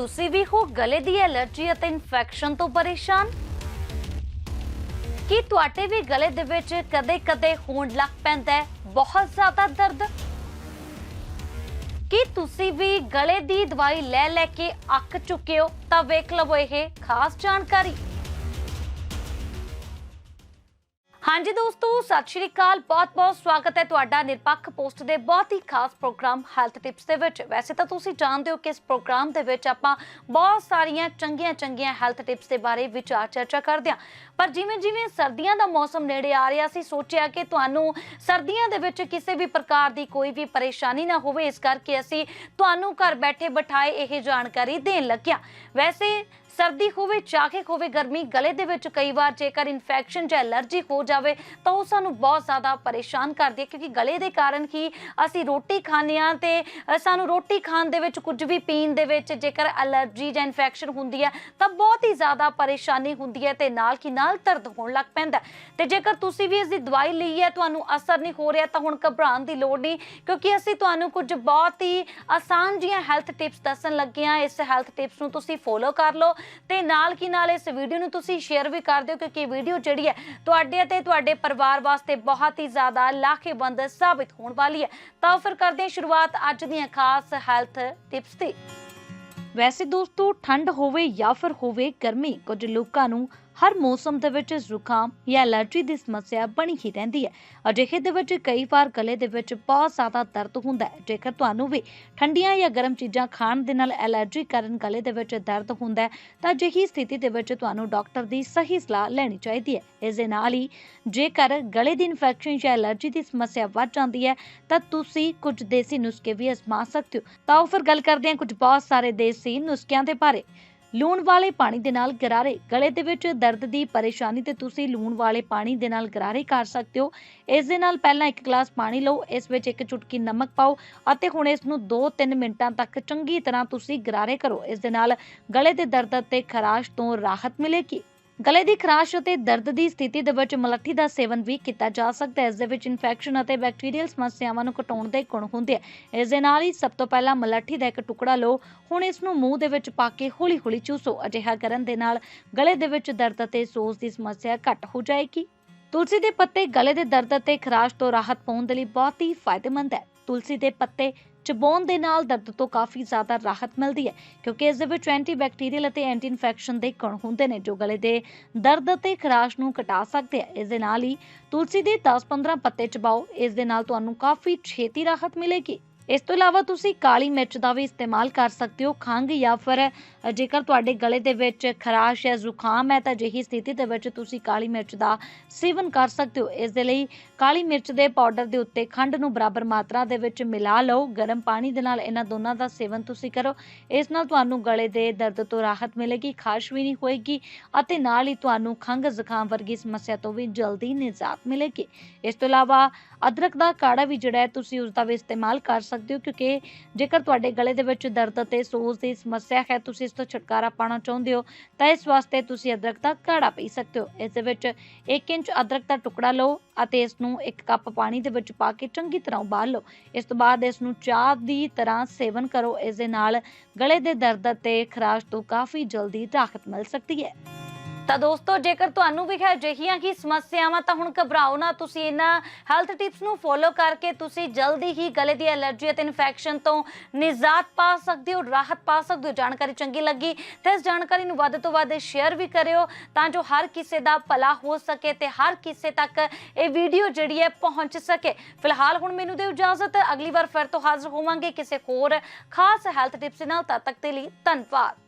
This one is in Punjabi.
ਤੁਸੀਂ ਵੀ ਹੋ ਗਲੇ ਦੀ ਐਲਰਜੀ ਅਤੇ ਇਨਫੈਕਸ਼ਨ ਤੋਂ ਪਰੇਸ਼ਾਨ? ਕੀ ਤੁਹਾਡੇ ਵੀ ਗਲੇ ਦੇ ਵਿੱਚ ਕਦੇ-ਕਦੇ ਹੋਣ ਲੱਗ ਪੈਂਦਾ ਹੈ? ਬਹੁਤ ਜ਼ਿਆਦਾ ਦਰਦ? ਕੀ ਤੁਸੀਂ ਵੀ ਗਲੇ ਦੀ ਦਵਾਈ ਲੈ ਲੈ ਕੇ ਅੱਕ ਚੁੱਕੇ ਹੋ? ਤਾਂ ਵੇਖ ਲਵੋ ਇਹ ਖਾਸ ਜਾਣਕਾਰੀ। ਹਾਂਜੀ ਦੋਸਤੋ, ਸਤਿ ਸ਼੍ਰੀ ਅਕਾਲ। ਬਹੁਤ-ਬਹੁਤ ਸਵਾਗਤ ਹੈ ਤੁਹਾਡਾ ਨਿਰਪੱਖ ਪੋਸਟ ਦੇ ਬਹੁਤ ਹੀ ਖਾਸ ਪ੍ਰੋਗਰਾਮ ਹੈਲਥ ਟਿਪਸ ਦੇ ਵਿੱਚ। ਵੈਸੇ ਤਾਂ ਤੁਸੀਂ ਜਾਣਦੇ ਹੋ ਕਿ ਇਸ ਪ੍ਰੋਗਰਾਮ ਦੇ ਵਿੱਚ ਆਪਾਂ ਬਹੁਤ ਸਾਰੀਆਂ ਚੰਗੀਆਂ-ਚੰਗੀਆਂ ਹੈਲਥ ਟਿਪਸ ਦੇ ਬਾਰੇ ਵਿਚਾਰ ਚਰਚਾ ਕਰਦੇ ਹਾਂ। ਪਰ ਜਿਵੇਂ-ਜਿਵੇਂ ਸਰਦੀਆਂ ਦਾ ਮੌਸਮ ਨੇੜੇ ਆ ਰਿਹਾ ਸੀ, ਸੋਚਿਆ ਕਿ ਤੁਹਾਨੂੰ ਸਰਦੀਆਂ ਦੇ ਵਿੱਚ ਕਿਸੇ ਵੀ ਪ੍ਰਕਾਰ ਦੀ ਕੋਈ ਵੀ ਪਰੇਸ਼ਾਨੀ ਨਾ ਹੋਵੇ, ਇਸ ਕਰਕੇ ਅਸੀਂ ਤੁਹਾਨੂੰ ਘਰ ਬੈਠੇ ਬਿਠਾਏ ਇਹ ਜਾਣਕਾਰੀ ਦੇਣ ਲੱਗਿਆ। ਵੈਸੇ ਸਰਦੀ ਹੋਵੇ ਚਾਹੇ ਹੋਵੇ ਗਰਮੀ ਗਲੇ ਦੇ ਵਿੱਚ ਕਈ ਵਾਰ ਜੇਕਰ ਇਨਫੈਕਸ਼ਨ ਜਾਂ ਐਲਰਜੀ ਹੋ ਜਾਵੇ, ਤਾਂ ਉਹ ਸਾਨੂੰ ਬਹੁਤ ਜ਼ਿਆਦਾ ਪਰੇਸ਼ਾਨ ਕਰਦੀ ਹੈ, ਕਿਉਂਕਿ ਗਲੇ ਦੇ ਕਾਰਨ ਹੀ ਅਸੀਂ ਰੋਟੀ ਖਾਂਦੇ ਹਾਂ ਤੇ ਸਾਨੂੰ ਰੋਟੀ ਖਾਣ ਦੇ ਵਿੱਚ ਕੁਝ ਵੀ ਪੀਣ ਦੇ ਵਿੱਚ ਜੇਕਰ ਐਲਰਜੀ ਜਾਂ ਇਨਫੈਕਸ਼ਨ ਹੁੰਦੀ ਹੈ, ਤਾਂ ਬਹੁਤ ਹੀ ਜ਼ਿਆਦਾ ਪਰੇਸ਼ਾਨੀ ਹੁੰਦੀ ਹੈ ਤੇ ਨਾਲ ਕੀ ਨਾਲ ਦਰਦ ਹੋਣ ਲੱਗ ਪੈਂਦਾ ਹੈ। ਤੇ ਜੇਕਰ ਤੁਸੀਂ ਵੀ ਇਸ ਦੀ ਦਵਾਈ ਲਈ ਹੈ, ਤੁਹਾਨੂੰ ਅਸਰ ਨਹੀਂ ਹੋ ਰਿਹਾ, ਤਾਂ ਹੁਣ ਘਬਰਾਉਣ ਦੀ ਲੋੜ ਨਹੀਂ, ਕਿਉਂਕਿ ਅਸੀਂ ਤੁਹਾਨੂੰ ਕੁਝ ਬਹੁਤ ਹੀ ਆਸਾਨ ਜੀਆਂ ਹੈਲਥ ਟਿਪਸ ਦੱਸਣ ਲੱਗੇ ਹਾਂ ਇਸ ਹੈਲਥ ਟਿਪਸ ਨੂੰ ਤੁਸੀਂ ਫੋਲੋ ਕਰ ਲਓ ਤੇ ਨਾਲ ਕੀ ਨਾਲ ਇਸ ਵੀਡੀਓ ਨੂੰ ਤੁਸੀਂ ਸ਼ੇਅਰ ਵੀ ਕਰ ਦਿਓ, ਕਿਉਂਕਿ ਵੀਡੀਓ ਜਿਹੜੀ ਹੈ ਤੁਹਾਡੇ ਅਤੇ ਤੁਹਾਡੇ ਪਰਿਵਾਰ ਵਾਸਤੇ ਬਹੁਤ ਹੀ ਜ਼ਿਆਦਾ ਲਾਹੇਵੰਦ ਸਾਬਿਤ ਹੋਣ ਵਾਲੀ ਹੈ। ਤਾਂ ਫਿਰ ਕਰਦੇ ਹਾਂ ਸ਼ੁਰੂਆਤ ਅੱਜ ਦੀਆਂ ਖਾਸ ਹੈਲਥ ਟਿਪਸ ਦੀ। ਵੈਸੇ ਦੋਸਤੋ, ਠੰਡ ਹੋਵੇ ਜਾਂ ਫਿਰ ਹੋਵੇ ਗਰਮੀ, ਕੁਝ ਲੋਕਾਂ ਨੂੰ ਹਰ ਮੌਸਮ ਦੇ ਵਿੱਚ ਜ਼ੁਕਾਮ ਜਾਂ ਐਲਰਜੀ ਦੀ ਸਮੱਸਿਆ ਬਣੀ ਹੀ ਰਹਿੰਦੀ ਹੈ। ਅਜਿਹੇ ਦੇ ਵਿੱਚ ਕਈ ਵਾਰ ਗਲੇ ਦੇ ਵਿੱਚ ਬਹੁਤ ਜ਼ਿਆਦਾ ਦਰਦ ਹੁੰਦਾ ਹੈ। ਜੇਕਰ ਤੁਹਾਨੂੰ ਵੀ ਠੰਡੀਆਂ ਜਾਂ ਗਰਮ ਚੀਜ਼ਾਂ ਖਾਣ ਦੇ ਨਾਲ ਐਲਰਜੀ ਕਾਰਨ ਗਲੇ ਦੇ ਵਿੱਚ ਦਰਦ ਹੁੰਦਾ ਹੈ, ਤਾਂ ਅਜਿਹੀ ਸਥਿਤੀ ਦੇ ਵਿੱਚ ਤੁਹਾਨੂੰ ਡਾਕਟਰ ਦੀ ਸਹੀ ਸਲਾਹ ਲੈਣੀ ਚਾਹੀਦੀ ਹੈ। ਇਸ ਦੇ ਨਾਲ ਹੀ ਜੇਕਰ ਗਲੇ ਦੀ ਇਨਫੈਕਸ਼ਨ ਜਾਂ ਐਲਰਜੀ ਦੀ ਸਮੱਸਿਆ ਵੱਧ ਜਾਂਦੀ ਹੈ, ਤਾਂ ਤੁਸੀਂ ਕੁਝ ਦੇਸੀ ਨੁਸਖੇ ਵੀ ਅਜ਼ਮਾ ਸਕਦੇ ਹੋ। ਤਾਂ ਆਓ ਫਿਰ ਗੱਲ ਕਰਦੇ ਹਾਂ ਕੁਝ ਬਹੁਤ ਸਾਰੇ ਦੇਸੀ ਨੁਸਖਿਆਂ ਦੇ ਬਾਰੇ। ਲੂਣ ਵਾਲੇ ਪਾਣੀ ਦੇ ਨਾਲ ਗਰਾਰੇ। ਗਲੇ ਦੇ ਵਿੱਚ ਦਰਦ ਦੀ ਪਰੇਸ਼ਾਨੀ ਤੇ ਤੁਸੀਂ ਲੂਣ ਵਾਲੇ ਪਾਣੀ ਦੇ ਨਾਲ ਗਰਾਰੇ ਕਰ ਸਕਦੇ ਹੋ। ਇਸ ਦੇ ਨਾਲ ਪਹਿਲਾਂ ਇੱਕ ਗਲਾਸ ਪਾਣੀ ਲਓ, ਇਸ ਵਿੱਚ ਇੱਕ ਚੁਟਕੀ ਨਮਕ ਪਾਓ ਅਤੇ ਹੁਣ ਇਸ ਨੂੰ 2-3 ਮਿੰਟਾਂ ਤੱਕ ਚੰਗੀ ਤਰ੍ਹਾਂ ਤੁਸੀਂ ਗਰਾਰੇ ਕਰੋ। ਇਸ ਦੇ ਨਾਲ ਗਲੇ ਦੇ ਦਰਦ ਅਤੇ ਖਰਾਸ਼ ਤੋਂ ਰਾਹਤ ਮਿਲੇਗੀ। ਗਲੇ ਦੀ ਖਰਾਸ਼ ਅਤੇ ਦਰਦ ਦੀ ਸਥਿਤੀ ਦੇ ਵਿੱਚ ਮਲੱਠੀ ਦਾ ਸੇਵਨ ਵੀ ਕੀਤਾ ਜਾ ਸਕਦਾ ਹੈ। ਇਸ ਦੇ ਵਿੱਚ ਇਨਫੈਕਸ਼ਨ ਅਤੇ ਬੈਕਟੀਰੀਅਲ ਸਮੱਸਿਆਵਾਂ ਨੂੰ ਘਟਾਉਣ ਦੇ ਗੁਣ ਹੁੰਦੇ ਆ। ਇਸ ਦੇ ਨਾਲ ਹੀ ਸਭ ਤੋਂ ਪਹਿਲਾਂ ਮਲੱਠੀ ਦਾ ਇੱਕ ਟੁਕੜਾ ਲਓ। ਹੁਣ ਇਸ ਨੂੰ ਮੂੰਹ ਦੇ ਵਿੱਚ ਪਾ ਕੇ ਹੌਲੀ-ਹੌਲੀ ਚੂਸੋ। ਅਜਿਹਾ ਕਰਨ ਦੇ ਨਾਲ ਗਲੇ ਦੇ ਵਿੱਚ ਦਰਦ ਅਤੇ ਸੋਜ ਦੀ ਸਮੱਸਿਆ ਘੱਟ ਹੋ ਜਾਏਗੀ। ਤੁਲਸੀ ਦੇ ਪੱਤੇ ਗਲੇ ਦੇ ਦਰਦ ਅਤੇ ਖਰਾਸ਼ ਤੋਂ ਰਾਹਤ ਪਾਉਣ ਦੇ ਲਈ ਬਹੁਤ ਹੀ ਫਾਇਦੇਮੰਦ ਹੈ। ਤੁਲਸੀ ਦੇ ਪੱਤੇ ਚਬਾਉਣ ਦੇ ਨਾਲ ਦਰਦ ਤੋਂ ਕਾਫੀ ਜ਼ਿਆਦਾ ਰਾਹਤ ਮਿਲਦੀ ਹੈ, ਕਿਉਂਕਿ ਇਸ ਦੇ ਵਿੱਚ ਐਂਟੀਬੈਕਟੀਰੀਅਲ ਅਤੇ ਐਂਟੀ ਇਨਫੈਕਸ਼ਨ ਦੇ ਗੁਣ ਹੁੰਦੇ ਨੇ ਜੋ ਗਲੇ ਦੇ ਦਰਦ ਅਤੇ ਖਰਾਸ਼ ਨੂੰ ਘਟਾ ਸਕਦੇ ਆ। ਇਸ ਦੇ ਨਾਲ ਹੀ ਤੁਲਸੀ ਦੇ 10-15 ਪੱਤੇ ਚਬਾਓ, ਇਸ ਦੇ ਨਾਲ ਤੁਹਾਨੂੰ ਕਾਫੀ ਛੇਤੀ ਰਾਹਤ ਮਿਲੇਗੀ। ਇਸ ਤੋਂ ਇਲਾਵਾ ਤੁਸੀਂ ਕਾਲੀ ਮਿਰਚ ਦਾ ਵੀ ਇਸਤੇਮਾਲ ਕਰ ਸਕਦੇ ਹੋ, ਖੰਘ ਜਾਂ ਫਿਰ ਜੇਕਰ ਤੁਹਾਡੇ ਗਲੇ ਦੇ ਵਿੱਚ ਖਰਾਸ਼ ਹੈ ਜ਼ੁਕਾਮ ਹੈ ਤਾਂ ਅਜਿਹੀ ਸਥਿਤੀ ਦੇ ਵਿੱਚ ਤੁਸੀਂ ਕਾਲੀ ਮਿਰਚ ਦਾ ਸੇਵਨ ਕਰ ਸਕਦੇ ਹੋ। ਇਸ ਦੇ ਲਈ ਕਾਲੀ ਮਿਰਚ ਦੇ ਪਾਊਡਰ ਦੇ ਉੱਤੇ ਖੰਡ ਨੂੰ ਬਰਾਬਰ ਮਾਤਰਾ ਦੇ ਵਿੱਚ ਮਿਲਾ ਲਓ। ਗਰਮ ਪਾਣੀ ਦੇ ਨਾਲ ਇਹਨਾਂ ਦੋਨਾਂ ਦਾ ਸੇਵਨ ਤੁਸੀਂ ਕਰੋ। ਇਸ ਨਾਲ ਤੁਹਾਨੂੰ ਗਲੇ ਦੇ ਦਰਦ ਤੋਂ ਰਾਹਤ ਮਿਲੇਗੀ, ਖਾਰਸ਼ ਵੀ ਨਹੀਂ ਹੋਏਗੀ ਅਤੇ ਨਾਲ ਹੀ ਤੁਹਾਨੂੰ ਖੰਘ, ਜ਼ੁਕਾਮ ਵਰਗੀ ਸਮੱਸਿਆ ਤੋਂ ਵੀ ਜਲਦੀ ਨਿਜਾਤ ਮਿਲੇਗੀ। ਇਸ ਤੋਂ ਇਲਾਵਾ ਅਦਰਕ ਦਾ ਕਾੜਾ ਵੀ ਜਿਹੜਾ ਹੈ, ਤੁਸੀਂ ਉਸ ਦਾ ਵੀ ਇਸਤੇਮਾਲ ਕਰ ਸਕਦੇ ਹੋ ਕਿਉਂਕਿ ਜੇਕਰ ਤੁਹਾਡੇ ਗਲੇ ਦੇ ਵਿੱਚ ਦਰਦ ਅਤੇ ਸੋਜ ਦੀ ਸਮੱਸਿਆ ਹੈ, ਤੁਸੀਂ ਇਸ ਤੋਂ ਛੁਟਕਾਰਾ ਪਾਉਣਾ ਚਾਹੁੰਦੇ ਹੋ, ਤਾਂ ਇਸ ਵਾਸਤੇ ਤੁਸੀਂ ਅਦਰਕ ਦਾ ਕਾੜਾ ਪੀ ਸਕਦੇ ਹੋ। ਇਸ ਦੇ ਵਿੱਚ 1 ਇੰਚ ਅਦਰਕ ਦਾ ਟੁਕੜਾ ਲਓ ਅਤੇ ਇਸ ਨੂੰ 1 ਕੱਪ ਪਾਣੀ ਦੇ ਵਿੱਚ ਪਾ ਕੇ ਚੰਗੀ ਤਰ੍ਹਾਂ ਉਬਾਲ ਲਓ। ਇਸ ਤੋਂ ਬਾਅਦ ਇਸ ਨੂੰ ਚਾਹ ਦੀ ਤਰ੍ਹਾਂ ਸੇਵਨ ਕਰੋ। ਇਸ ਦੇ ਨਾਲ ਗਲੇ ਦੇ ਦਰਦ ਅਤੇ ਖਰਾਸ਼ ਤੋਂ ਕਾਫੀ ਜਲਦੀ ਰਾਹਤ ਮਿਲ ਸਕਦੀ ਹੈ। ਤਾਂ ਦੋਸਤੋ, ਜੇਕਰ ਤੁਹਾਨੂੰ ਵੀ ਹੈ ਅਜਿਹੀਆਂ ਹੀ ਸਮੱਸਿਆਵਾਂ ਤਾਂ ਹੁਣ ਘਬਰਾਓ ਨਾ, ਤੁਸੀਂ ਇਹਨਾਂ ਹੈਲਥ ਟਿਪਸ ਨੂੰ ਫੋਲੋ ਕਰਕੇ ਤੁਸੀਂ ਜਲਦੀ ਹੀ ਗਲੇ ਦੀ ਐਲਰਜੀ ਅਤੇ ਇਨਫੈਕਸ਼ਨ ਤੋਂ ਨਿਜਾਤ ਪਾ ਸਕਦੇ ਹੋ, ਰਾਹਤ ਪਾ ਸਕਦੇ ਹੋ। ਜਾਣਕਾਰੀ ਚੰਗੀ ਲੱਗੀ ਤਾਂ ਇਸ ਜਾਣਕਾਰੀ ਨੂੰ ਵੱਧ ਤੋਂ ਵੱਧ ਸ਼ੇਅਰ ਵੀ ਕਰਿਓ ਤਾਂ ਜੋ ਹਰ ਕਿਸੇ ਦਾ ਭਲਾ ਹੋ ਸਕੇ ਤੇ ਹਰ ਕਿਸੇ ਤੱਕ ਇਹ ਵੀਡੀਓ ਜਿਹੜੀ ਹੈ ਪਹੁੰਚ ਸਕੇ। ਫਿਲਹਾਲ ਹੁਣ ਮੈਨੂੰ ਦਿਓ ਇਜਾਜ਼ਤ, ਅਗਲੀ ਵਾਰ ਫਿਰ ਤੋਂ ਹਾਜ਼ਰ ਹੋਵਾਂਗੇ ਕਿਸੇ ਹੋਰ ਖਾਸ ਹੈਲਥ ਟਿਪਸ ਨਾਲ। ਤਦ ਤੱਕ ਦੇ ਲਈ ਧੰਨਵਾਦ।